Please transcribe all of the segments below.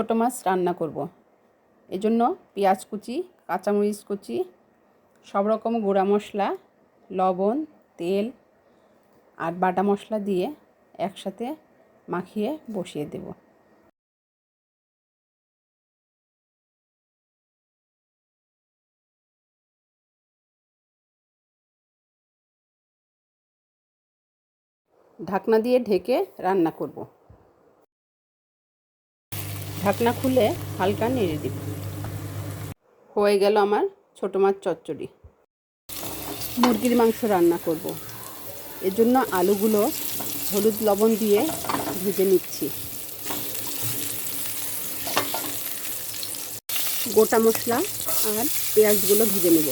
ছোট মাছ রান্না করব। এজন্য পেঁয়াজ কুচি, কাঁচামরিচ কুচি, সব রকম গুঁড়া মশলা, লবণ, তেল আর বাটা মশলা দিয়ে একসাথে মাখিয়ে বসিয়ে দেব ঢাকনা দিয়ে ঢেকে রান্না করব ঢাকনা খুলে হালকা নেড়ে দিব হয়ে গেল আমার ছোটো মাছ চচ্চড়ি। মুরগির মাংস রান্না করব। এর জন্য আলুগুলো হলুদ লবণ দিয়ে ভেজে নিচ্ছি। গোটা মশলা আর পেঁয়াজগুলো ভেজে নেব।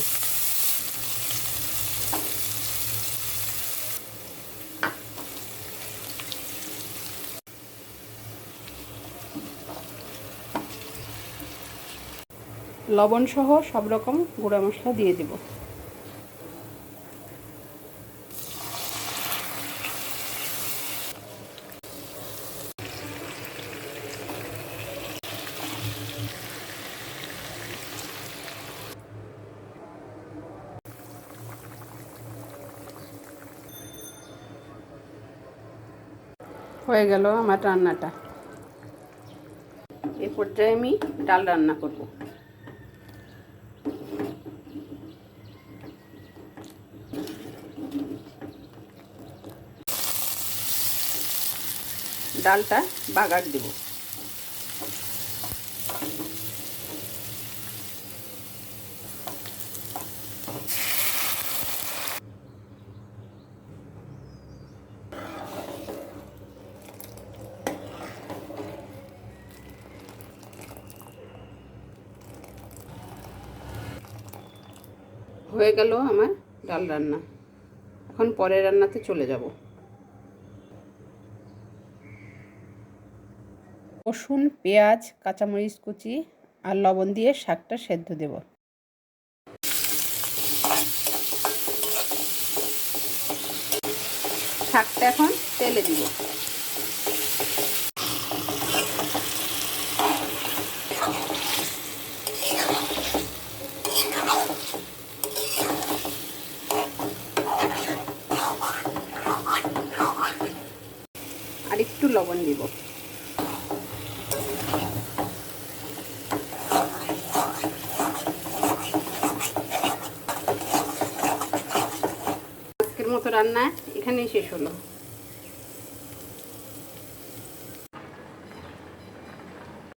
লবণ সহ সব রকম গুঁড়া মশলা দিয়ে দেব। হয়ে গেল আমার রান্নাটা। এ পর্যায়ে আমি ডাল রান্না করব। ডালটা বাগার দেব। হয়ে গেল আমার ডাল রান্না। এখন পরের রান্নাতে চলে যাব। রসুন, পেঁয়াজ, কাঁচামরিচ কুচি আর লবণ দিয়ে শাকটা সেদ্ধ দেব। শাকটা এখন তেলে দিব। আর একটু লবণ দিব। রান্না এখানেই শেষ হলো।